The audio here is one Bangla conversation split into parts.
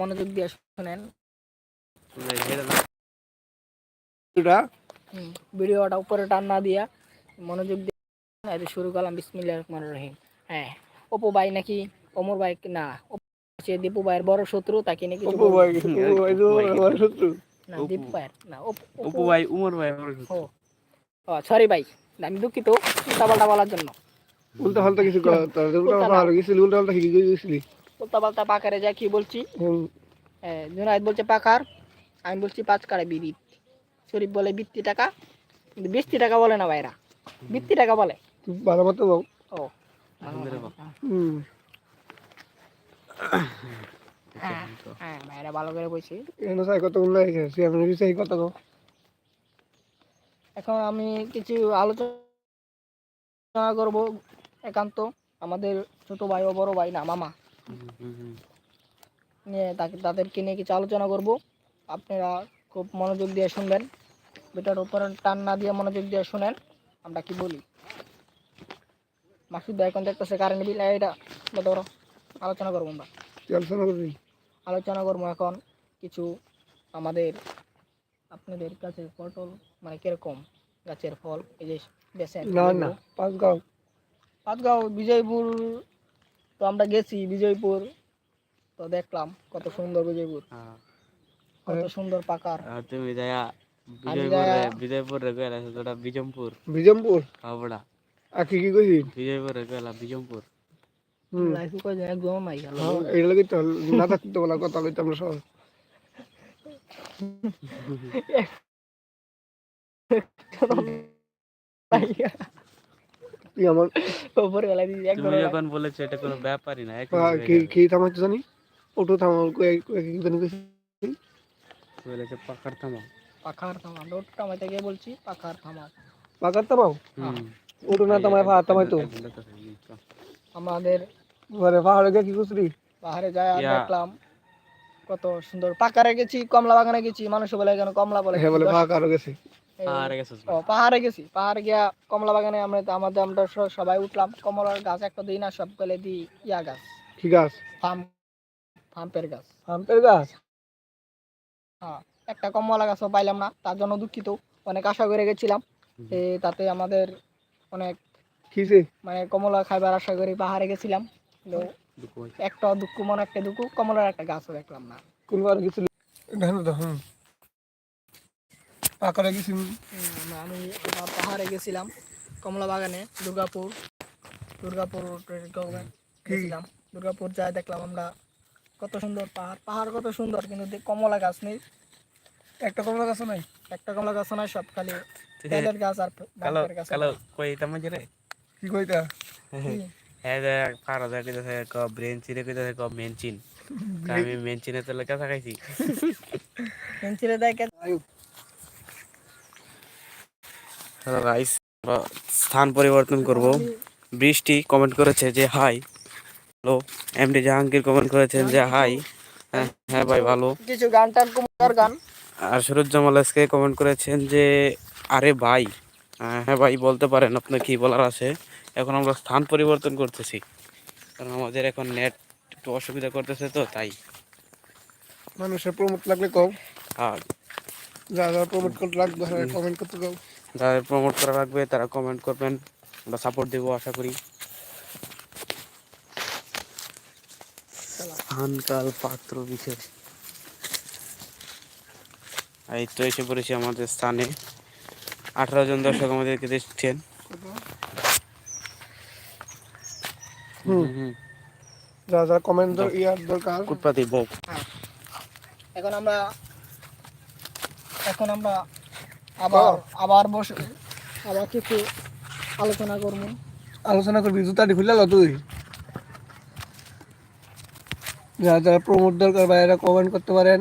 মনোযোগ দিয়ে শুনেন। ভিডিওটা? উপরে টান না দিয়া মনোযোগ দিয়ে এই শুরু করলাম বিসমিল্লাহ রহমান রহিম। হ্যাঁ অপু ভাই নাকি? অমর ভাই না হচ্ছে দীপু ভাইয়ের বড় শত্রু তাকে নাকি কিছু অপু ভাই বলবে। অপু ভাই তো আমার শত্রু। না দীপু ভাইয়ের না অপু অপু ভাই উমর ভাই ও সরি ভাই আমি দুঃখিত উল্টাপাল্টা বলার জন্য। উল্টা পাল্টা কিছু উল্টা পাল্টা ভালো গেছিলি উল্টা পাল্টা কি গেছিলি উল্টাপাল্টা পাকারে যা কি বলছি? হ্যাঁ, জুনায়েদ বলছে পাকার আমি বলছি পাঁচ কাড়ে বিড়ি। শরীফ বলে বৃত্তি টাকা কিন্তু বৃষ্টি টাকা বলে না ভাইরা। বৃত্তি টাকা বলে। ভালো মতো বল। ও। হ্যাঁ হ্যাঁ ভাইরা ভালো করে বলছি। কত এখন আমি কিছু আলোচনা করব একান্ত। আমাদের ছোট ভাই ও বড় ভাই না মামা। নিয়ে তাকে তাদেরকে নিয়ে কিছু আলোচনা করব। আপনারা খুব মনোযোগ দিয়ে শুনবেন। বেটার উপরে টান না দিয়ে মনোযোগ দিয়ে শুনেন আমরা কি বলি? মাসুদ ভাই এখন দেখতেছে কারেন্ট বিল এটা ধরো আলোচনা করব আমরা। আলোচনা করবি? আলোচনা করব এখন কিছু আমাদের আপনাদের কাছে পটল মানে কীরকম গাছের ফল এই যে বেছেন না না পাঁচ গাও পাঁচগাঁও বিজয়পুর তো আমরা গেছি বিজয়পুর। তো দেখলাম কত সুন্দর বিজয়পুর। কত সুন্দর পাকার। আর তুমি যায়া বিজয়পুর রে গেলা সেটা বিজমপুর। বিজমপুর? হাবড়া আর কি কি কইছি বিজয়পুর রে গেলা বিজমপুর। হুম। লাইফ কই যায়? একদম নাই গেল। হ্যাঁ এটা লাগে তো না থাকতে বলা কথা কইতে আমরা সব তুই আমার উপরে গেলা দিদি তুমি যখন বলেছ এটা কোনো ব্যাপারই না কি কি জানি। ওটো থামাও বলেছে পাকার পাখার বলছি পাখার পাকার থামাও? ওটো থামাই তো। আমাদের পাহাড়ে গিয়ে কি করছিলি? পাহাড়ে যায় আর দেখলাম কত সুন্দর পাকারে গেছি কমলা বাগানে গেছি মানুষ বলে কেন কমলা বলে হ্যাঁ বলে আরও গেছে। পাহাড়ে গেছি। পাহাড়ে গিয়া কমলা বাগানে আমরা আমাদের আমরা সবাই উঠলাম। কমলার গাছ একটা দিই না সব গেলে দিই ইয়া গাছ। কি গাছ? ফার্ম ফার্মের গাছ। আমের গাছ? হ্যাঁ একটা কমলা গাছও পাইলাম না তার জন্য দুঃখিত। অনেক আশা করে গেছিলাম। এ, তাতে আমাদের অনেক কিসে মানে কমলা খাইবার আশা করে পাহাড়ে গেছিলাম। একটা দুঃখ মনে একটা দুঃখ কমলার একটা গাছও দেখলাম না। কোন বার গেছিলি তো গেছি আমি পাহাড়ে গেছিলাম কমলা বাগানে দুর্গাপুর দুর্গাপুর গেছিলাম। দুর্গাপুর যাই দেখলাম আমরা কত সুন্দর পাহাড়। পাহাড় কত সুন্দর কিন্তু কমলা গাছ নেই। একটা কমলা গাছ নাই? একটা কমলা গাছ নাই সব খালি তেলের গাছ আর কালো কালো রে কি কইতা? হ্যাঁ কইতাছে ক ব্রেন চিরে কইতাছে ক মেনচিন তা আমি মেনচিনে তো লেখা থাকাইছি। পেন্সিলে দেখে হ্যালো গাইস স্থান পরিবর্তন করব। বৃষ্টি কমেন্ট করেছে যে hi hello M MD Jahangir comment করেছেন যে হাই হ্যাঁ হ্যাঁ ভাই ভালো। কিছু গান টান কুমার গান। আর সুরজ্জামাল এসকে কমেন্ট করেছেন যে আরে ভাই হ্যাঁ ভাই বলতে পারেন আপনার কি বলার আছে? এখন আমরা স্থান পরিবর্তন করতেছি। কারণ আমাদের এখন নেট একটু অসুবিধা করতেছে তো তাই। মানুষের প্রমোট লাগলে কও। আর যা যা প্রমোট করতে লাগবে কমেন্ট করতে কও। যাদের প্রমোট করা লাগবে তারা কমেন্ট করবেন। আমরা সাপোর্ট দেবো আশা করি। স্থানকাল পাত্র বিশেষ। এই তো এসে পড়েছি আমাদের স্থানে। আঠারো জন দর্শক আমাদেরকে দেখছেন। হুম। হুম যা যা কমেন্ট ইয়ার দরকার। কুটপাতি বউ এখন আমরা এখন আমরা আবার আবার বসে। আবার কিছু আলোচনা করব। আলোচনা করবি জুতাটি খুলে লো তুই। যা যা প্রমোট দরকার ভাইয়েরা কমেন্ট করতে পারেন।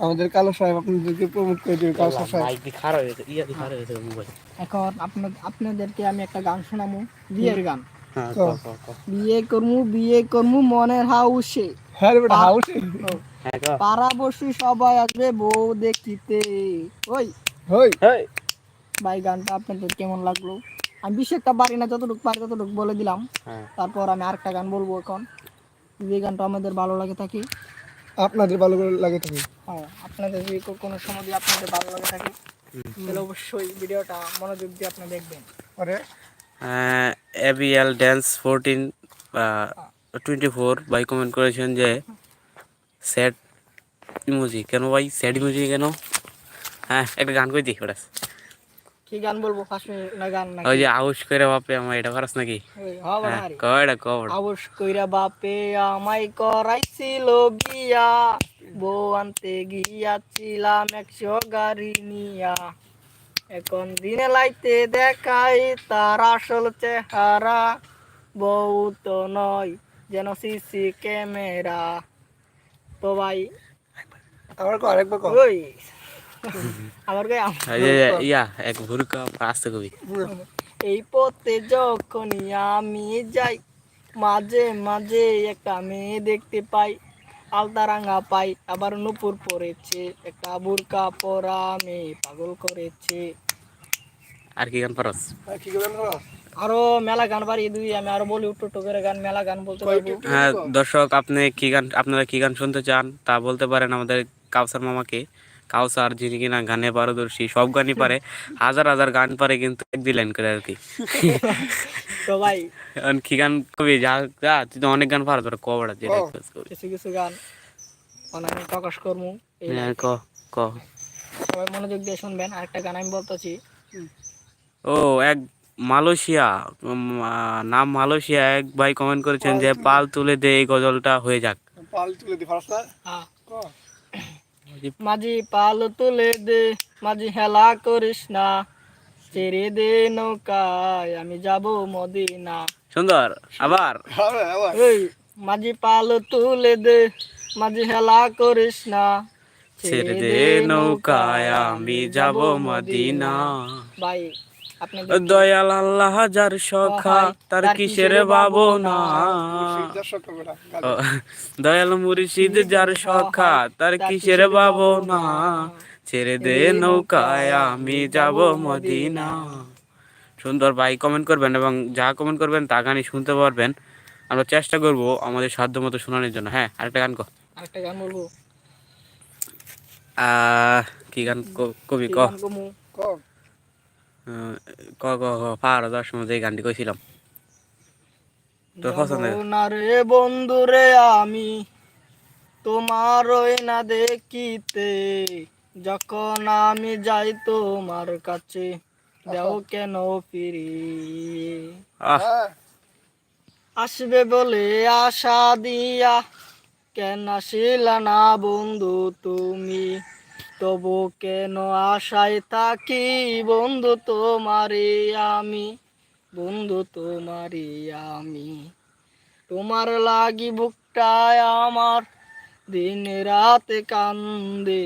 আমাদের কালো সাহেব আপনাদেরকে প্রমোট করে দেবে কালো সাহেব। ইয়া এখন আপনার আপনাদেরকে আমি একটা গান শোনাবো বিয়ের গান। হ্যাঁ। বিয়ে করমু বিয়ে করমু মনের হাউসে। হ্যাঁ বেটা হাউসে। হ্যাঁ পাড়া বসি সবাই আসবে বউ দেখিতে। ওই। ভাই গানটা আপনাদের কেমন লাগল? আমি বেশি একটা পারি না যতটুকু পারি ততটুকু বলে দিলাম। হ্যাঁ। তারপর আমি আরেকটা গান বলব এখন। যে গানটা আমাদের ভালো লাগে থাকি। আপনাদের ভালো লাগে থাকে। হ্যাঁ আপনাদের যদি কোনো সময় যদি আপনাদের ভালো লাগে থাকে তাহলে অবশ্যই ভিডিওটা মনোযোগ দিয়ে আপনি দেখবেন। আরে। ABL dance fourteen twenty four ভাই কমেন্ট করেছেন যে স্যাড ইমোজি কেন ভাই? স্যাড ইমোজি কেন? হ্যাঁ একটা গান কই দিই ওটা। কি গান বলব? ফার্স্ট না গান না ওই যে আউশ করে বাপে আমার এটা পারাস নাকি? হ্যাঁ না কয়টা কবড় আবস কইরা বাপে আমায় করাইছিল বিয়া বউ আনতে গিয়াছিলাম একশো গাড়ি নিয়া। এখন দিনে লাইতে দেখাই তার আসল চেহারা। বউ তো নয় যেন সিসি ক্যামেরা। তো ভাই আমার কো আরেকবার কো ওই আমার গায়ে এই ইয়া এক ভুরকা আসতে কবি। এই পথে যখনই আমি যাই মাঝে মাঝে একটা মেয়ে দেখতে পাই আলতা রাঙা পাই আবার নুপুর পরেছে একটা বুরকা পরা মেয়ে পাগল করেছে। আর কি গান পারস? আরও মেলা গান বাড়িয়ে দুই আমি আরও বলি উঠো করে গান মেলা গান বলতে পারব হ্যাঁ দর্শক আপনি কি গান আপনারা কি গান শুনতে চান তা বলতে পারেন আমাদের কাউসার মামাকে। কাউসার যিনি কিনা গানে পারদর্শী সব গানই পারে। হাজার হাজার গান পারে কিন্তু এক দুই লাইন করে আর কি। তো ভাই কি গান কবি? যা যা তুই তো অনেক গান পারো তোর কবড়া। কবি কিছু কিছু গান। মানে আমি প্রকাশ করব হ্যাঁ, ক ক। সবাই মনোযোগ দিয়ে শুনবেন। আরেকটা গান আমি বলতেছি। ও এক মালয়েশিয়া উম, আহ, নাম মালয়েশিয়া। এক ভাই কমেন্ট করেছেন যে পাল তুলে দে এই গজলটা হয়ে যাক। পাল তুলে দি হ্যাঁ। কো? মাঝি পাল তুলে দে মাঝি হেলা করিস না। ছেড়ে দে নৌকায় আমি যাব মদিনা। সুন্দর আবার। এই মাঝি পাল তুলে দে মাঝি হেলা করিস না। ছেড়ে দে নৌকায় আমি যাব মদিনা। ভাই আপনি দয়াল আল্লাহ যার সখা তার কিসের ভাবনা দয়াল মুর্শিদ যার সখা তার কিসের ভাবনা ছেড়ে দে নৌকায় আমি যাব মদিনা। সুন্দর ভাই কমেন্ট করবেন এবং যা কমেন্ট করবেন তা গানই শুনতে পারবেন। আমরা চেষ্টা করব আমাদের সাধ্য মতো শোনানোর জন্য। হ্যাঁ আরেকটা গান কো। আরেকটা গান বলব। আহ, কি গান ক- কবি কি ক গান কমু? কো আহ, ক ক ক পাহাড় দশ মধ্যে এই গানটি কইছিলাম তোর পছন্দের? না রে বন্ধু রে আমি তোমার ওই না দেখিতে যখন আমি যাই তোমার কাছে দেও কেন ফিরি আসবে বলে আশা দিয়া কেন আসিলা না বন্ধু তুমি তবু কেন আশায় থাকি বন্ধু তোমারে আমি? বন্ধু তোমারে আমি। তোমার লাগি বুকটায় আমার দিন রাত কান্দে।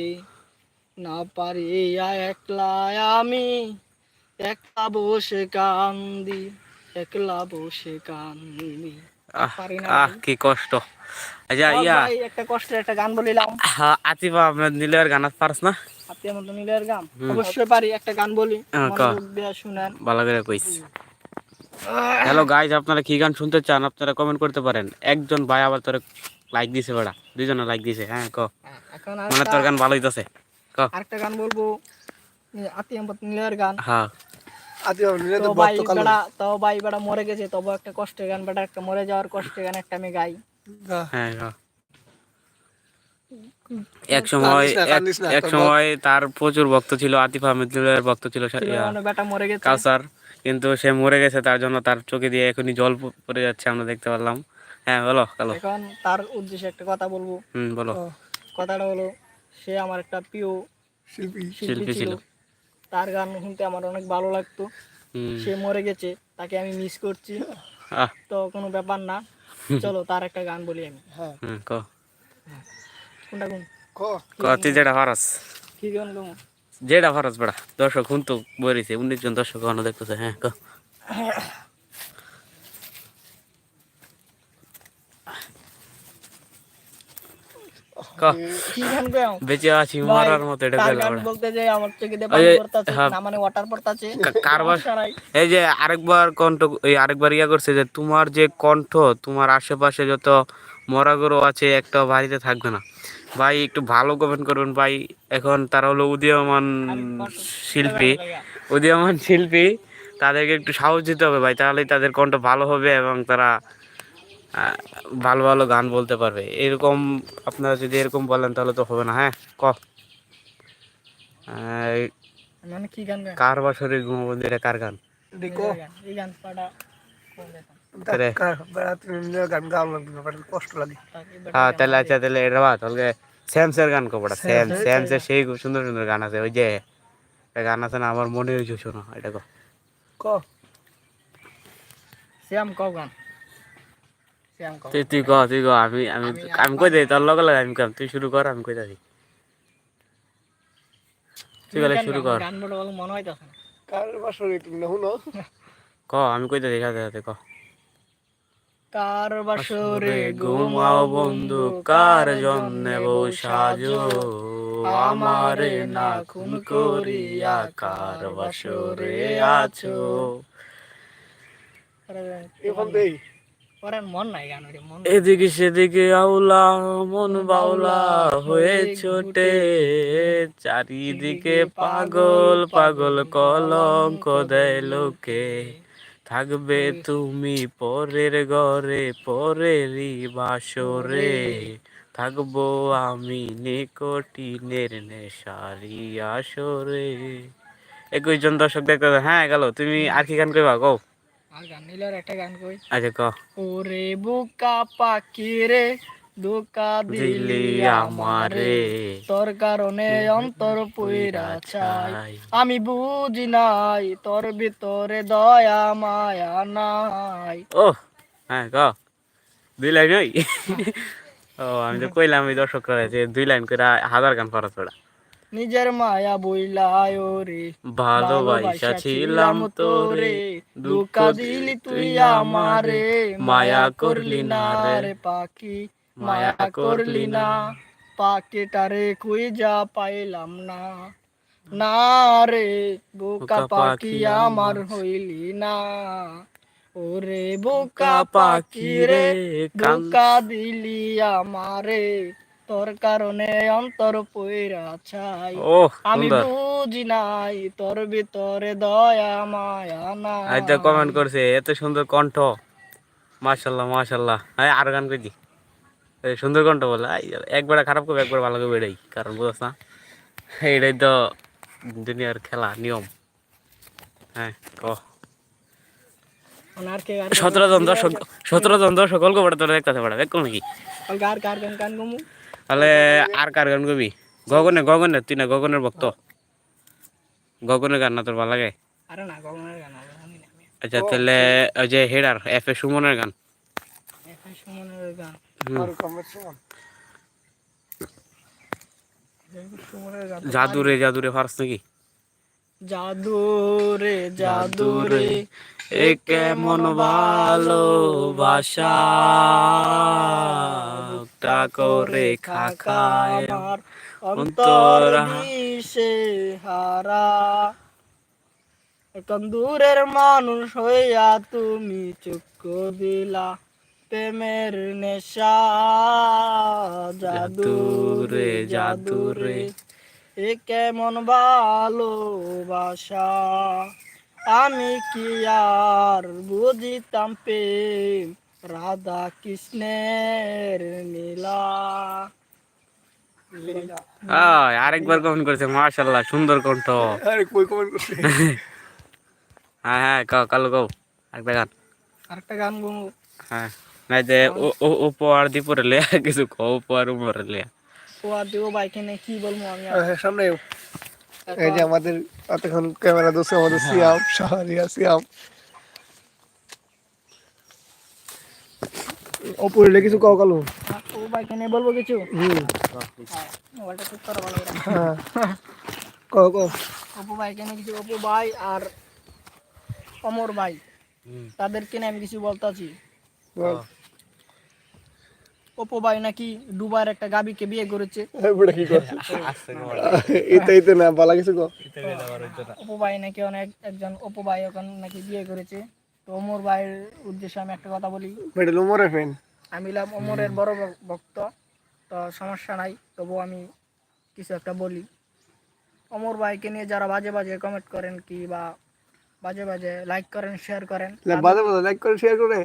না পারিয়া একলা আমি একলা বসে কান্দি একলা বসে কান্দি। পারি আহ কি কষ্ট। আচ্ছা ইয়া। একটা কষ্টের একটা গান বলিলাম। হ্যাঁ, আতিফা আপনার নীলের গান পারস না? মতো নীলের গান? অবশ্যই পারি একটা গান বলি। হ্যাঁ, শুনেন। ভালো করে হ্যালো গাইজ আপনারা কি গান শুনতে চান? আপনারা কমেন্ট করতে পারেন। একজন ভাই আবার তোর লাইক দিছে বেড়া। দুইজনে লাইক দিছে। হ্যাঁ ক। মানে তোর গান ভালো হইতাছে ক। আরেকটা গান বলব। আতি আহমদ নীলের গান। হ্যাঁ। তো তো ভাই বেড়া তো ভাই বেড়া মরে গেছে তবু একটা কষ্টের গান বেটা একটা মরে যাওয়ার কষ্টের গান একটা আমি গাই। হ্যাঁ এক সময় এক- না, এক তোর সময় তার প্রচুর ভক্ত ছিল আতিফ ভক্ত ছিল মানে কাউসার কিন্তু সে মরে গেছে তার জন্য তার চোখে দিয়ে এখনই জল পড়ে যাচ্ছে আমরা দেখতে পারলাম। হ্যাঁ বলো কালো। এখন তার উদ্দেশ্যে একটা কথা বলব। হুম বলো। কথাটা হলো সে আমার একটা প্রিয় শিল্পী। শিল্পী ছিল। ছিল। তার গান শুনতে আমার অনেক ভালো লাগতো। হুম। সে মরে গেছে তাকে আমি মিস করছি। আহ। তো কোনো ব্যাপার না। চলো তার একটা গান বলি আমি। হ্যাঁ। হুম ক। কোনটা গুন? কো। ক তুই যেটা পারস। কি গান গুন যেটা ফরজ বড়া দর্শক হুন তো বলেছে উনিশ জন দর্শক দেখতেছে। হ্যাঁ ক ক কি গান গাও বেঁচে আছি মরার মতো এটা। বলতে যে আমার চোখে দিয়ে পানি পড়তাছে হ্যাঁ। না মানে ওয়াটার পড়তাছে কারবার এই যে আরেকবার কণ্ঠ এই আরেকবার ইয়া করছে যে তোমার যে কণ্ঠ তোমার আশেপাশে যত মরা গরু আছে একটা বাড়িতে থাকবে না। ভাই একটু ভালো কমেন্ট করবেন ভাই। এখন তারা হলো উদীয়মান শিল্পী। উদীয়মান শিল্পী। তাদেরকে একটু সাহস দিতে হবে ভাই। তাহলেই তাদের কণ্ঠ ভালো হবে এবং তারা ভালো ভালো গান বলতে পারবে। এরকম আপনারা যদি এরকম বলেন তাহলে তো হবে না হ্যাঁ? ক? মানে কি? কার বছরে ঘুমবন্দি এটা কার গান? হ্যাঁ তাহলে আচ্ছা তাহলে এটা বা তাহলে স্যামসের গান কপড়া স্যাম স্যামসের সেই খুব সুন্দর সুন্দর গান আছে ওই যে একটা গান আছে না আমার মনে হয়েছে শোনো এটা কো। ক? শ্যাম কও গান? তুই তুই ক তুই ক আমি আমি আমি কই দেই? তোর লগে লাগে আমি কাম। তুই শুরু কর আমি কই দিই তুই গেলে শুরু কর। গান বলে বলে মনে হইতাছে না। কার বাসরে তুমি না শুনো? ক আমি কই দিই সাথে সাথে ক। কার বাসরে ঘুমাও বন্ধু কার জন্যে বউ সাজো? আমারে না খুন করিয়া কার বাসরে আছো? এখন দেই। এদিকে সেদিকে আউলা, মন বাউলা হয়ে ছোটে। চারিদিকে পাগল পাগল কলঙ্ক দেয় লোকে। থাকবে তুমি পরের ঘরে পরেরই বাসরে। থাকব আমি নিকটিনের নেশারি আসরে। একুশ জন দর্শক দেখতে হ্যাঁ গেল। তুমি আর কি গান কইবা? কও। আর গান নিলে আর একটা গান কই? আচ্ছা ক। ওরে বুকা পাখি রে ধোকা দিলি দিলি আমারে। আমারে তোর কারণে অন্তর পইরা চাই। আমি বুঝি নাই তোর ভিতরে দয়া মায়া নাই। ও হ্যাঁ ক। দুই লাইন ওই? ও আমি তো কইলাম আমি দর্শকরা যে দুই লাইন করে হাজার গান পারত পড়া নিজের মায়া বইলায় রে। ভালোবাসা ছিলাম তোরে দুঃখ দিলি তুই আমারে। মায়া করলি না রে পাখি মায়া করলি না। পাখিটারে যা পাইলাম না। না রে বোকা পাখি আমার হইলি না। ওরে বোকা পাখি রে ধোকা দিলি আমারে। তোর কারণে অন্তর পইরা ছাই। আমি বুঝি নাই তোর ভিতরে দয়া মায়া না আচ্ছা কমেন্ট করছে এত সুন্দর কণ্ঠ। মাশাল্লাহ মাশাল্লাহ। হ্যাঁ আর গান কই সুন্দর কণ্ঠ বলে আই, একবার খারাপ করবে একবার ভালো করবে এটাই। কারণ বুঝছ না এইটাই তো দুনিয়ার খেলা নিয়ম। হ্যাঁ ক। সতেরো জন দর্শক সতেরো জন দর্শক গল্প পড়ে তোরা দেখতে নাকি? গার কার গান গান গমু। তাহলে আর কার গান কবি গগনে গগনে তুই না গগনের ভক্ত। গগনের গান না তোর ভালো লাগে? আচ্ছা তাহলে ওই যে হেডার এফ এ সুমনের গান। এখন সুমনের গান। হুম। আর কমের সমান। সুমনের গান। জাদুরে জাদুরে ফার্স নাকি? জাদু রে জাদু রে এ কেমন ভালোবাসা? তা করে খাখায় অন্তর দিশে হারা। এখন দূরের মানুষ হইয়া তুমি চুক্কু দিলা প্রেমের নেশা। জাদু রে জাদু রে এ কেমন ভালোবাসা? আমি কি আর বুঝিতাম প্রেম? রাধা কৃষ্ণের নীলা আরেকবার কমেন্ট করেছে মাশাল্লাহ সুন্দর কণ্ঠ। আরে কই কমেন্ট করছে? হ্যাঁ হ্যাঁ কাও কালো কাও একটা গান। আরেকটা গান হ্যাঁ নাই যে ও- ও- উপহার দিপরে লে কিছু কো উপহার উপরে লে। ও আর দিও বাইকে নিয়ে কি বলব আমি আর? হ্যাঁ, সামনে এই যে আমাদের এতক্ষণ ক্যামেরা দোষে আমাদের সিয়াম শাহরিয়া সিয়াম। ওপরে কিছু কাও কালো? ও বাইকে নিয়ে বলব কিছু? হুম। হ্যাঁ, মোবাইলটা ঠিক করা ভালো হ্যাঁ। কাও কাও। অপু ভাইকে নিয়ে কিছু অপু ভাই আর অমর ভাই। তাদেরকে নিয়ে আমি কিছু বলতাছি। বল। অপু ভাই নাকি দুবার একটা গাবিকে বিয়ে করেছে। এই বুড়া কি করছে? এটা এটা না বলা কিছু কো অপু ভাই নাকি অনেক একজন অপু ভাই এখন নাকি বিয়ে করেছে। তো অমর ভাইয়ের উদ্দেশ্যে আমি একটা কথা বলি। মেডেল উমরে ফেন আমি হলাম অমরের বড় ভক্ত। তো সমস্যা নাই তবু আমি কিছু একটা বলি। অমর ভাইকে নিয়ে যারা বাজে বাজে কমেন্ট করেন কি বা বাজে বাজে লাইক করেন শেয়ার করেন। বাদে বাদে লাইক করে শেয়ার করে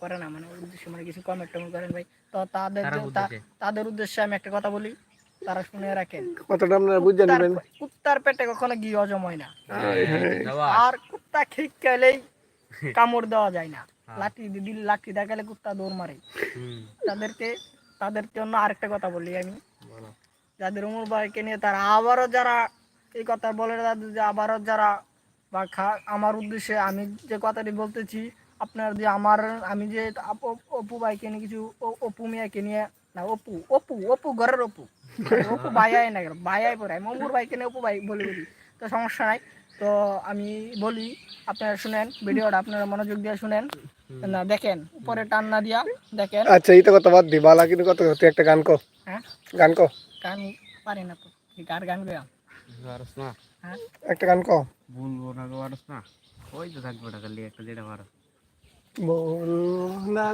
করে না মানে উদ্দেশ্যে মানে কিছু কমেন্ট টমেন্ট করেন ভাই। তো তাদের? তাদের উদ্দেশ্যে আমি একটা কথা বলি তারা শুনে রাখেন। কথাটা আপনারা বুঝে নেবেন। কুত্তার পেটে কখনো ঘি হজম হয় না। আর কুত্তা ঠিক গেলেই কামড় দেওয়া যায় না। লাঠি দিদি লাঠি দেখালে কুত্তা দৌড় মারে। তাদেরকে তাদের জন্য আরেকটা কথা বলি আমি। যাদের উমর ভাইকে নিয়ে তারা আবারও যারা এই কথা বলে তাদের যে আবারও যারা বা খা- আমার উদ্দেশ্যে আমি যে কথাটি বলতেছি আপনার যে আমার আমি যে আপ- অপু ভাইকে নিয়ে কিছু অপু মিয়াকে নিয়ে না অপু অপু অপু ঘরের অপু। অপু ভাইয়াই না কেন? ভাইয়াই পরে আমি অমর ভাইকে নিয়ে অপু ভাই বলে বলি তো সমস্যা নাই। তো আমি বলি আপনারা শুনেন ভিডিওটা আপনারা মনোযোগ দিয়ে শুনেন। না দেখেন উপরে টান না দিয়া দেখেন। আচ্ছা এইটা কথা বাদ দি বালা কিন্তু কত তুই একটা গান কো। হ্যাঁ? গান কো। গান পারি না তো গান গাম পারস না। একটা গান কো বলব না গো পারস না। ওই তো থাকবে ওটা খালি একটা যেটা পারো। না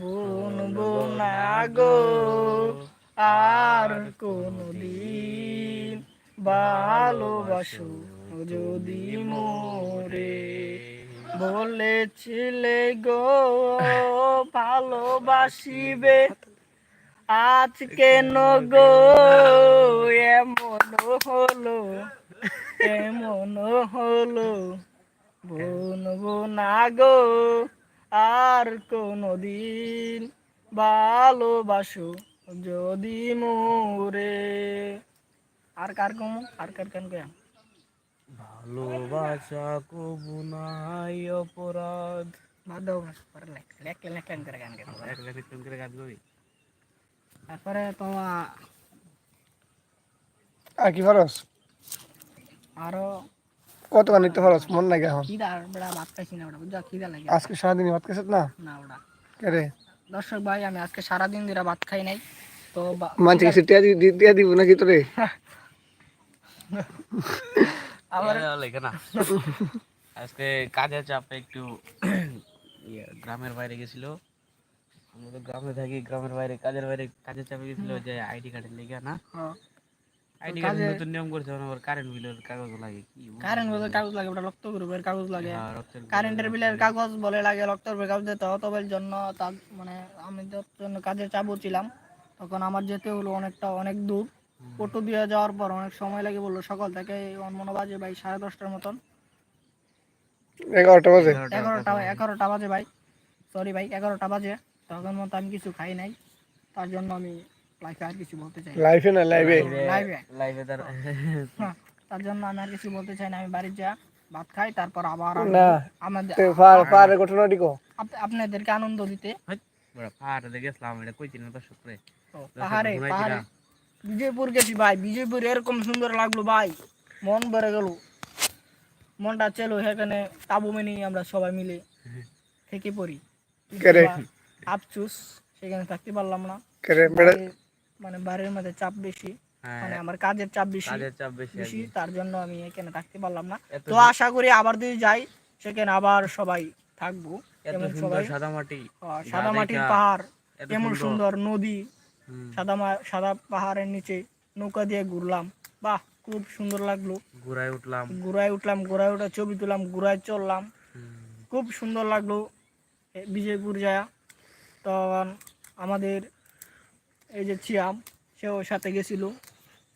বলব না গো আর কোনদিন ভালোবাসো যদি মোরে। বলেছিলে গো ভালোবাসিবে। আজ কেন গো এমন হলো। এমন হলো? বলব না গো আর কোনদিন ভালোবাসো যদি মোরে। আর কার কম? আর কার কান কয়াম ভালোবাসা কবু নাই অপরাধ। বাদ দাও বাস, পরে লেখ লেখ লেখ কেন করে গান গাইবো। এক লাখ একটু করে গান গাবি? তারপরে তো আ- আর কি ফরস আরও কত গান নিতে মন লাগে এখন। বেড়া ভাত খাইছি না বুঝা খিদা লাগে। আজকে সারাদিন ভাত খেয়েছ না? না ওটা। কে রে? দর্শক ভাই আমি আজকে সারাদিন ধরে ভাত খাই নাই তো মানছি কিছু টিয়া দি- দি- দিব নাকি তোরে? আমার লেখে না। আজকে কাজের চাপে একটু ইয়ে, গ্রামের বাইরে গেছিল। আমরা তো গ্রামে থাকি গ্রামের বাইরে কাজের বাইরে কাজের চাপে গেছিল যে আইডি কার্ডের লেগে না। হ্যাঁ, আইডি কাজে- নতুন নিয়ম করছে কারেন্ট বিলের কাগজ লাগে কি কারেন্ট বলে কাগজ লাগে ওটা রক্ত গ্রুপের কাগজ লাগে। হ্যাঁ, রক্তের bill কারেন্টের বিলের কাগজ বলে লাগে রক্তের বিল কাগজ দিতে হতো জন্য তার মানে আমি যার জন্য কাজে চাপও ছিলাম তখন আমার যেতে হলো অনেকটা অনেক দূর। অটো দিয়ে যাওয়ার পর অনেক সময় লাগে বলল সকাল থেকে মনে বাজে ভাই সাড়ে দশটার মতন। এগারোটা বাজে। এগারোটা এগারোটা এগারোটা বাজে ভাই। সরি ভাই এগারোটা বাজে। তখন মতো আমি কিছু খাই নাই। তার জন্য আমি লাইফে আর কিছু বলতে চাই না। লাইফে না লাইভে লাইভে লাইভে তার হ্যাঁ, জন্য আমি আর কিছু বলতে চাই না। আমি বাড়ি যা ভাত খাই তারপর আবার না আমাদের ঘটনাটি কো আপনাদেরকে আনন্দ দিতে। বড় পাহাড়ে গেছিলাম এটা কই দর্শক পাহাড়ে পাহাড়ে। বিজয়পুর গেছি ভাই বিজয়পুর এরকম সুন্দর লাগল ভাই। মন ভরে গেল। মনটা চলো সেখানে তাবু মেনে আমরা সবাই মিলে থেকে পড়ি? আফসুস সেখানে থাকতে পারলাম না। বেড়া মানে বাড়ির মধ্যে চাপ বেশি হ্যাঁ মানে আমার কাজের চাপ বেশি কাজের চাপ বেশি। তার জন্য আমি এখানে থাকতে পারলাম না। তো আশা করি আবার যদি যাই সেখানে আবার সবাই থাকব। সুন্দর সবাই? সাদা মাটি সাদা মাটির পাহাড় এত কেমন সুন্দর। নদী সাদা সাদা পাহাড়ের নিচে নৌকা দিয়ে ঘুরলাম। বাহ খুব সুন্দর লাগল। ঘুরায় উঠলাম। ঘোড়ায় উঠলাম ঘোড়ায় উঠে ছবি তুললাম ঘোড়ায় চললাম। খুব সুন্দর লাগল বিজয়পুর যায়। তখন আমাদের এই যে চিয়াম সেও সাথে গেছিল।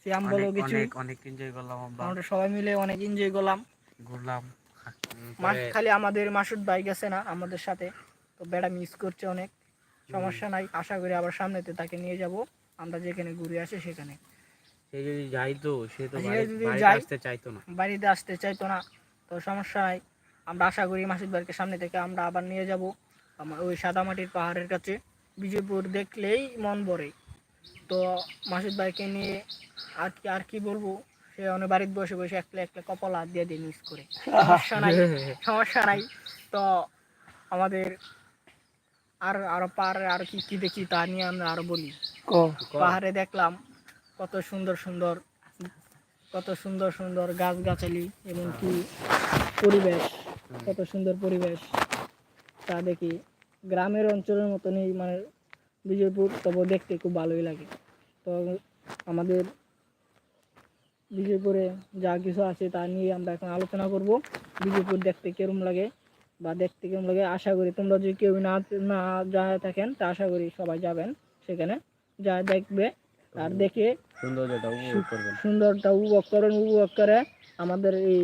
চিয়াম বলো কিছু অনেক অনেক এনজয় করলাম আমরা। আমরা সবাই মিলে অনেক এনজয় করলাম। ঘুরলাম। মাস খালি আমাদের মাসুদ ভাই গেছে না আমাদের সাথে তো বেড়া মিস করছে অনেক। সমস্যা নাই আশা করি আবার সামনেতে তাকে নিয়ে যাব। আমরা যেখানে ঘুরে আসি সেখানে। সে যদি যাইতো সে তো বাড়িতে আসতে চাইতো না। বাড়িতে আসতে চাইতো না তো সমস্যা নাই। আমরা আশা করি মাসুদ ভাইকে সামনে থেকে আমরা আবার নিয়ে যাব। আমার ওই সাদামাটির পাহাড়ের কাছে। বিজয়পুর দেখলেই মন ভরে। তো মাসুদ ভাইকে নিয়ে আর কি আর কি বলব? সে অনেক বাড়িতে বসে বসে একলা একলা কপাল হাত দিয়ে দিয়ে মিস করে। সমস্যা নাই সমস্যা নাই। তো আমাদের আর আরও পাহাড়ে আর কি কি দেখি তা নিয়ে আমরা আরও বলি। পাহাড়ে দেখলাম কত সুন্দর সুন্দর কত সুন্দর সুন্দর গাছ গাছালি এবং কি পরিবেশ কত সুন্দর পরিবেশ তা দেখি। গ্রামের অঞ্চলের মতনই মানে বিজয়পুর তবে দেখতে খুব ভালোই লাগে। তো আমাদের বিজয়পুরে যা কিছু আছে তা নিয়ে আমরা এখন আলোচনা করব। বিজয়পুর দেখতে কেরম লাগে বা দেখতে কেমন লাগে আশা করি তোমরা যদি কেউ না না যায় থাকেন তা আশা করি সবাই যাবেন সেখানে। যা দেখবে আর দেখে সৌন্দর্যটা উপভোগ করবেন। সুন্দরটা উপভোগ করেন উপভোগ করে আমাদের এই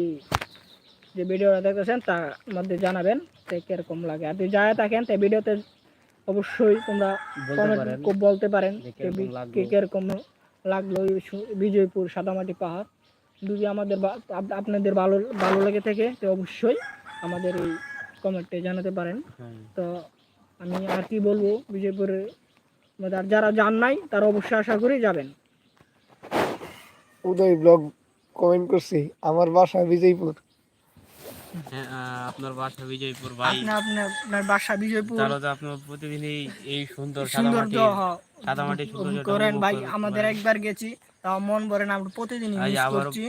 যে ভিডিওটা দেখতেছেন তার মধ্যে জানাবেন যে কীরকম লাগে। আর যদি যায় থাকেন তাই ভিডিওতে অবশ্যই তোমরা বলতে কমেন্ট পারেন বলতে লাগল। কে কীরকম লাগল বিজয়পুর সাদামাটি পাহাড়। যদি আমাদের আপনাদের ভালো ভালো লেগে থাকে তো অবশ্যই আমাদের এই কমেন্টে জানাতে পারেন। হ্যাঁ। তো আমি আর কি বলব বিজয়পুরের মধ্যে আর যারা যান নাই তারা অবশ্যই আশা করি যাবেন। উদয় ব্লগ কমেন্ট করছি। আমার বাসা বিজয়পুর। আপনার বাসা বিজয়পুর ভাই। আপনি আপনার আপনার বাসা বিজয়পুর। তাহলে তো আপনার প্রতিদিন এই এই সুন্দর সাদা সাদামাটি করেন ভাই আমাদের একবার গেছি তাও মন ভরে না আমরা মিস করছি।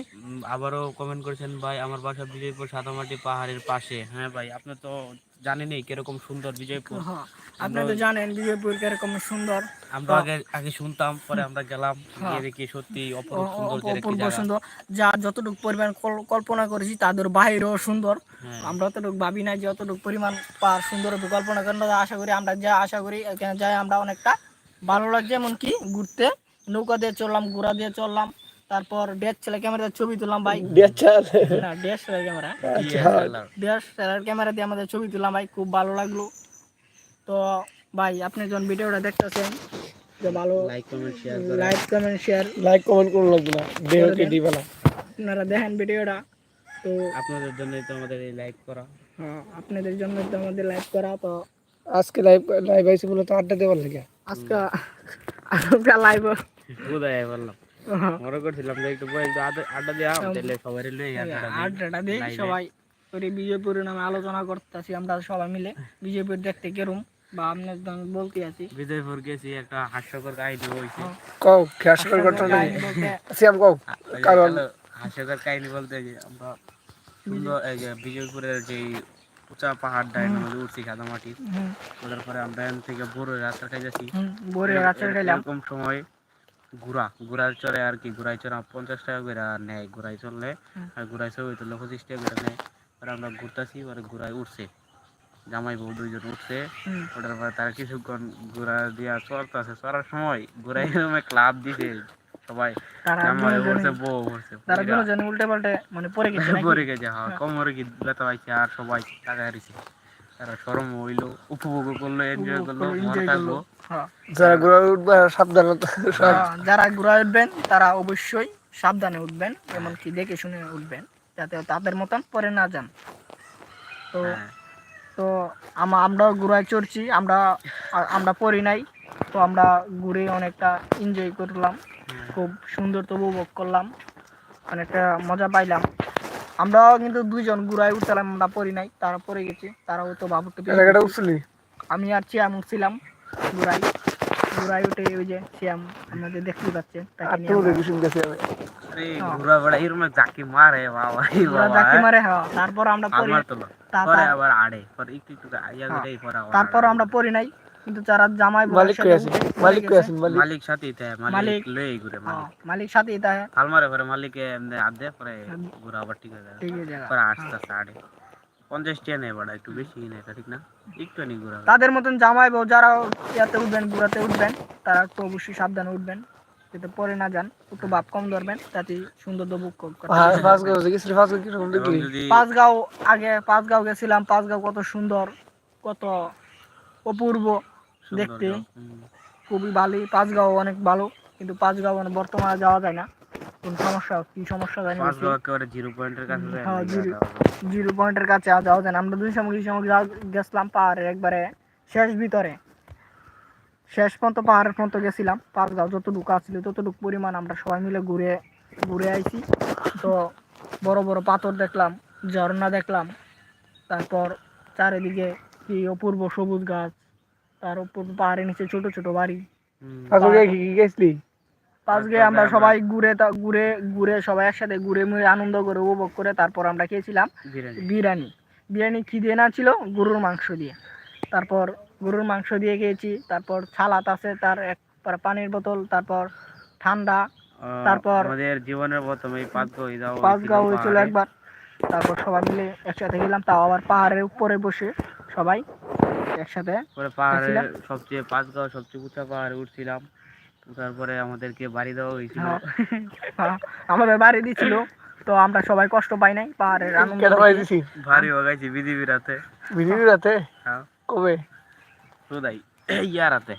আবারও কমেন্ট করেছেন ভাই আমার বাসা বিজয়পুর সাদামাটি পাহাড়ের পাশে। হ্যাঁ ভাই আপনার তো জানেনই কীরকম সুন্দর বিজয়পুর? হ্যাঁ, আপনি তো জানেন বিজয়পুর কীরকম সুন্দর। আমরা আগে আগে শুনতাম পরে আমরা গেলাম গিয়ে দেখি সত্যি অপরূপ একটি অপূর্ব সুন্দর যা যতটুকু পরিমাণ কল্পনা করেছি তাদের বাইরেও সুন্দর। হ্যাঁ। আমরা অতটুকু ভাবি না যে অতটুকু পরিমাণ পার সুন্দর কল্পনা করেন আশা করি আমরা যা আশা করি এখানে যাই আমরা অনেকটা ভালো লাগছে। এমনকি ঘুরতে নৌকা দিয়ে চললাম ঘোড়া দিয়ে চললাম। তারপর ডেট ছেলে ক্যামেরা ছবি তুললাম ভাই। না ডেট ছেলে ক্যামেরা ডেট ছেলের ক্যামেরা দিয়ে আমাদের ছবি তুললাম ভাই খুব ভালো লাগল। তো ভাই আপনি যখন ভিডিওটা দেখতেছেন যে ভালো like comment share like comment share like comment করুন লাগবে না দেহকে দিবে না। আপনারা দেখেন ভিডিওটা তো আপনাদের জন্যই তো আমাদের এই লাইক করা। হ্যাঁ, আপনাদের জন্য তো আমাদের লাইক করা তো আজকে লাইভ লাইভ আইসি বলে তো আড্ডা দেওয়ার লাগে। আজকে আজকে লাইভ বোধহয় বললাম। মনে করছিলাম যে একটু আড্ডা- দেওয়া তাহলে সবাই লই আড্ডাটা দিই। সবাই ওই বিজয়পুরের নামে আলোচনা করতেছি আমরা সবাই মিলে। বিজয়পুর দেখতে কেরম বা আপনার বলতে আছি। বিজয়পুর গেছি একটা হাস্যকর কাহিনী হয়েছে কও খেয়াস করে ঘটনা সিয়াম কও কারণ হাস্যকর কাহিনী বলতে যে আমরা সুন্দর এই যে বিজয়পুরের যে উঁচা পাহাড় ডাইন মধ্যে উঠছি সাদামাটি হুম, ওটার পরে আমরা এখান থেকে বড় রাস্তা খাই যাচ্ছি হুম, ভোরে রাত্রে খেলাম এরকম সময় ঘোড়া ঘোড়ার চড়ে আর কি ঘোড়ায় চড়া পঞ্চাশ টাকা করে আর নেয় ঘোড়ায় চললে। আর ঘোড়ায় ছবি তুললে পঁচিশ টাকা করে নেয়। আর আমরা ঘুরতেছি পরে ঘোড়ায় উঠছে। জামাই বউ দুইজন উঠছে। ওটার পরে তারা কিছুক্ষণ ঘোড়া দিয়া চড়তেছে চড়ার সময় ঘোড়ায় এরকম ক্লাব দিছে সবাই। জামাই উঠছে বউ উঠছে তারা দুজনে উল্টে পাল্টে মানে পরে গেছে? পরে গেছে হ্যাঁ কোমরে কি ব্যথা পাইছে আর সবাই টাকা হারিছে। তারা সরম হইল উপভোগ করল এনজয় করল মনে থাকল হ্যাঁ, যারা ঘোরা উঠবে সাবধানতা হ্যাঁ, যারা ঘুরে উঠবেন তারা অবশ্যই সাবধানে উঠবেন এমনকি দেখে শুনে উঠবেন যাতে তাদের মতন পরে না যান। তো হ্যাঁ। তো আমা আমরাও ঘুরায় চড়ছি আমরা আমরা পড়ি নাই তো আমরা ঘুরে অনেকটা এনজয় করলাম। খুব সুন্দর তো উপভোগ করলাম অনেকটা মজা পাইলাম। আমরাও কিন্তু দুইজন ঘুরায় উঠছিলাম আমরা পড়ি নাই তারা পড়ে গেছি তারাও তো বাবুকে পেয়ে এলাকাটা উঠছিলি? আমি আর চিয়াম উঠছিলাম ঘুরাই ঘুরাই উঠে ওই যে চিয়াম আপনাদের দেখতে পাচ্ছেন তাকে নিয়ে আমরা- বেড়া জাকি মারে বাবা ঘুরা জাকি মারে হ্যাঁ। তারপর আমরা পড়ি আবার আড়ে পরে একটু একটু আইয়া হ্যাঁ। তারপর আমরা পড়ি নাই। কিন্তু যারা জামাই মালিক কই পড়ে মালিক কই আছেন মালিক। মালিক সাথেই তাই মালিক লই ঘুরে হ্যাঁ, মালিক। মালিক সাথেই তাই হাল মারে পরে মালিকে এমনি হাত দেয় পরে ঘুরা আবার ঠিক হয়ে যায় ঠিক আছে পরে পঞ্চাশ টিয়া নেই বাড়া একটু বেশি নেই ঠিক না? একটু নি ঘুরা তাদের মতন জামাই বউ যারা ইয়াতে উঠবেন ঘুরাতে উঠবেন তারা একটু অবশ্যই সাবধানে উঠবেন। যাতে পরে না যান একটু ভাব কম ধরবেন যাতে সুন্দর যদি পাঁচগাঁও আগে পাঁচগাঁও গেছিলাম পাঁচগাঁও কত সুন্দর কত অপূর্ব। দেখতে। খুবই ভালোই। পাঁচগাঁও অনেক ভালো কিন্তু পাঁচগাঁও মানে বর্তমানে যাওয়া যায় না। কোন সমস্যা কি সমস্যা জানি একেবারে জিরো পয়েন্টের কাছে হ্যাঁ, জিরো। যাওয়া। পয়েন্টের কাছে আর যাওয়া যায় না। আমরা দুই সময় দুই সময় গেছিলাম পাহাড়ের একবারে শেষ ভিতরে। শেষ পর্যন্ত পাহাড়ের পর্যন্ত গেছিলাম। পাঁচগাঁও যতটুকু আছিল ততটুকু পরিমাণ আমরা সবাই মিলে ঘুরে ঘুরে আইছি। তো বড় বড় পাথর দেখলাম ঝর্ণা দেখলাম। তারপর চারিদিকে কি অপূর্ব সবুজ গাছ তার উপর পাহাড়ের নিচে ছোট ছোট বাড়ি। গেছিলি? আমরা সবাই ঘুরে ঘুরে ঘুরে সবাই একসাথে ঘুরে মুড়ে আনন্দ করে উপভোগ করে তারপর আমরা খেয়েছিলাম বিরিয়ানি। বিরিয়ানি। কি দিয়ে না ছিল গরুর মাংস দিয়ে। তারপর গরুর মাংস দিয়ে খেয়েছি তারপর সালাদ আছে তার এক পানির বোতল তারপর ঠান্ডা তারপর আমাদের জীবনের প্রথম এই পাঁচ গো যাওয়া পাঁচ হয়েছিল। একবার। তারপর সবাই মিলে একসাথে গেলাম তাও আবার পাহাড়ের উপরে বসে সবাই। একসাথে পরে পাহাড়ে সবচেয়ে পাঁচ গাও সবচেয়ে উঁচা পাহাড়ে উঠছিলাম। তারপরে আমাদেরকে বাড়ি দেওয়া হয়েছিল। হ্যাঁ। হ্যাঁ, আমাদের বাড়ি দিছিল। তো আমরা সবাই কষ্ট পাই নাই পাহাড়ের আনন্দ। দিছি ভারী হগাইছি বিধিবি রাতে বিরিয়ানি রাতে হ্যাঁ। কবে? সুদাই ইয়া রাতে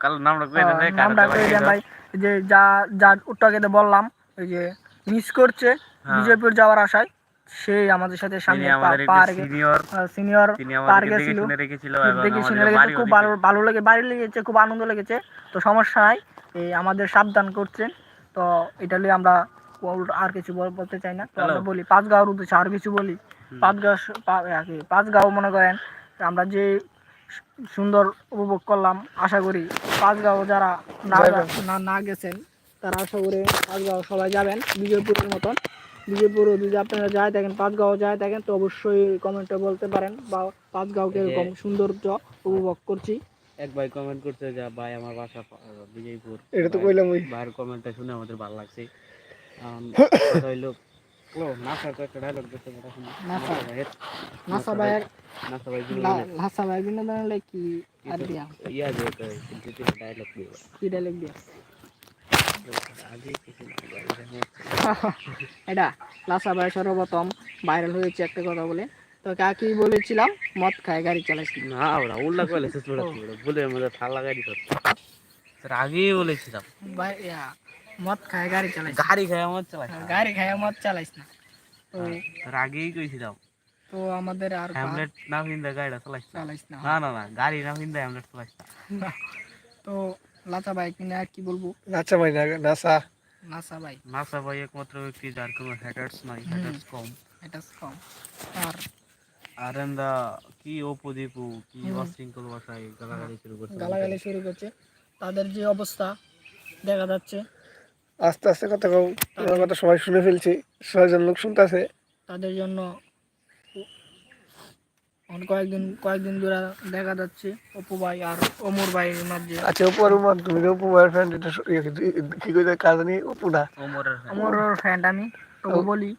কাল নামটা কই হ্যাঁ, দেন নামটা কই দেন ভাই। যে যা যা উট্টাকে বললাম ওই যে মিস করছে হ্যাঁ। বিজয়পুর যাওয়ার আশায়। সেই আমাদের সাথে সামনে সিনিয়র সিনিয়র দেখে গেছিল। দেখে শুনে লেগেছে খুব ভালো ভালো লেগে বাড়ি লেগেছে খুব আনন্দ লেগেছে। তো সমস্যা নাই এই আমাদের সাবধান করছেন। তো এটা নিয়ে আমরা আর কিছু বলতে চাই না। তো আমরা বলি পাঁচ গাঁওর উদ্দেশ্যে আর কিছু বলি। পাঁচ গাঁও পাঁচ গাঁও মনে করেন আমরা যে সুন্দর উপভোগ করলাম আশা করি পাঁচ গাঁও যারা না না না গেছেন তারা আশা করে পাঁচ গাঁও সবাই যাবেন বিজয়পুরের মতন। বিজয়পুরও যদি আপনারা যায় থাকেন পাঁচ গাঁও যায় থাকেন তো অবশ্যই কমেন্টে বলতে পারেন বা পাঁচ গাঁওকে এরকম সৌন্দর্য উপভোগ করছি। এক ভাই কমেন্ট করছে যে ভাই আমার বাসা বিজয়পুর এটা তো কইলাম ওই। ভাইয়ের কমেন্টটা শুনে আমাদের ভালো লাগছে। হইল। ভাইয়ের কি আর দিয়া? ইয়া যে কিন্তু ডায়লগ দিও কি ডায়লগ দিয়া? এটা লাসা ভাই সর্বপ্রথম ভাইরাল হয়েছে একটা কথা বলে। তো কাকি বলেছিলাম মদ খায় গাড়ি চালাইছি না। ওরা উল্টা করে বলে আমাদের থাল লাগাই দিত স্যার আগেই বলেছিলাম। ভাই মদ খায় গাড়ি চালাইছি গাড়ি খাই আমার চালাই গাড়ি খায় মদ চালাইছ না। তো স্যার আগেই কইছিলাম। তো আমাদের আর হ্যামলেট না হিন্দা গাড়িটা চালাইছ না। না। না গাড়ি না হিন্দা হ্যামলেট চালাইছ না তো লাচা ভাই কিনে আর কি বলব? নাচা ভাই না নাসা। নাসা ভাই। নাসা ভাই একমাত্র ব্যক্তি যার কোনো হ্যাটার্স নাই হ্যাটার্স কম। এটা কম। আর আর এন্দা কি অপু দীপু কি অশৃঙ্খল ভাষায় গালাগালি শুরু করছে গালাগালি শুরু করছে। তাদের যে অবস্থা দেখা যাচ্ছে। আস্তে আস্তে কথা কও। কথা সবাই শুনে ফেলছি ছয়জন লোক শুনতেছে। তাদের জন্য অন কয়েকদিন কয়েকদিন ধরে দেখা যাচ্ছে অপু ভাই আর অমর ভাইয়ের মাঝে। আচ্ছা উপর উমার তুমি তো উপর ফ্রেন্ড এটা ইয়ে কি- কইতে কাজ জানি? উপুনা ওমরের হ্যাঁ। অমর ফ্রেন্ড আমি তবু বলি।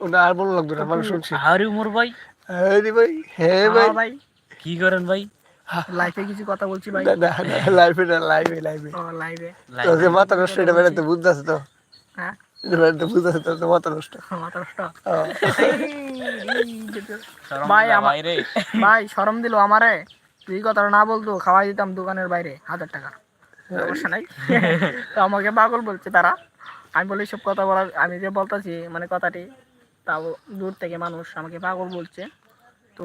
ওটা আর বলো লাগতো না মানে শুনছি। আরে ওমর ভাই? হ্যাঁ ভাই হ্যাঁ ভাই হ্যাঁ ভাই। কি করেন ভাই? লাইফে কিছু কথা বলছি ভাই। না না না লাইভে না লাইভে লাইভে লাইভে তো মাথা নষ্ট এটা বেড়াতে বুঝতে আছে তো? হ্যাঁ। হ্যাঁ। ভাই আমার শরম দিল আমারে। তুই কথাটা না বলতো খাওয়াই দিতাম দোকানের বাইরে হাজার টাকা। সমস্যা নাই। তো আমাকে পাগল বলছে তারা আমি বলি সব কথা বলার আমি যে বলতেছি মানে কথাটি তাও দূর থেকে মানুষ আমাকে পাগল বলছে। তো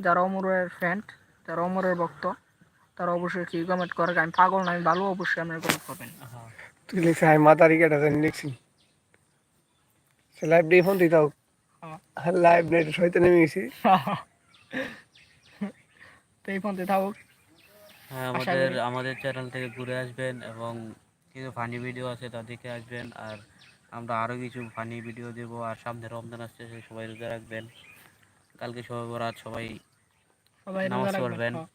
যারা অমরের ফ্রেন্ড যারা অমরের ভক্ত তারা অবশ্যই কি কমেন্ট করে? আমি পাগল না আমি ভালো অবশ্যই আপনি কমেন্ট করবেন। তুই লিখছি আমি মাতারি কেটা জানি লিখছি। লাইভ দিয়ে ফোন দিতাও। হ্যাঁ। লাইভ নেট সইতে নেমে গেছি। তো এই ফোনতে থাকুক। হ্যাঁ আমাদের আমাদের চ্যানেল থেকে ঘুরে আসবেন এবং কিছু ফানি ভিডিও আছে তা দেখে আসবেন। আর আমরা আরও কিছু ফানি ভিডিও দেবো। আর সামনে রমজান আসছে সে সবাই রোজা রাখবেন। কালকে সবাই বরাত সবাই নামাজ পড়বেন হ্যাঁ।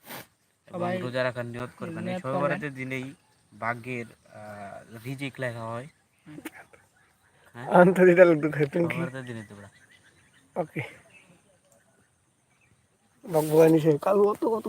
এবং সবাই রোজা রাখার নিয়ত করবেন। এই সবাই বরাতের দিনেই ভাগ্যের রিজিক লেখা হয়। আন্তরিক লাগতো তুমি কি সবার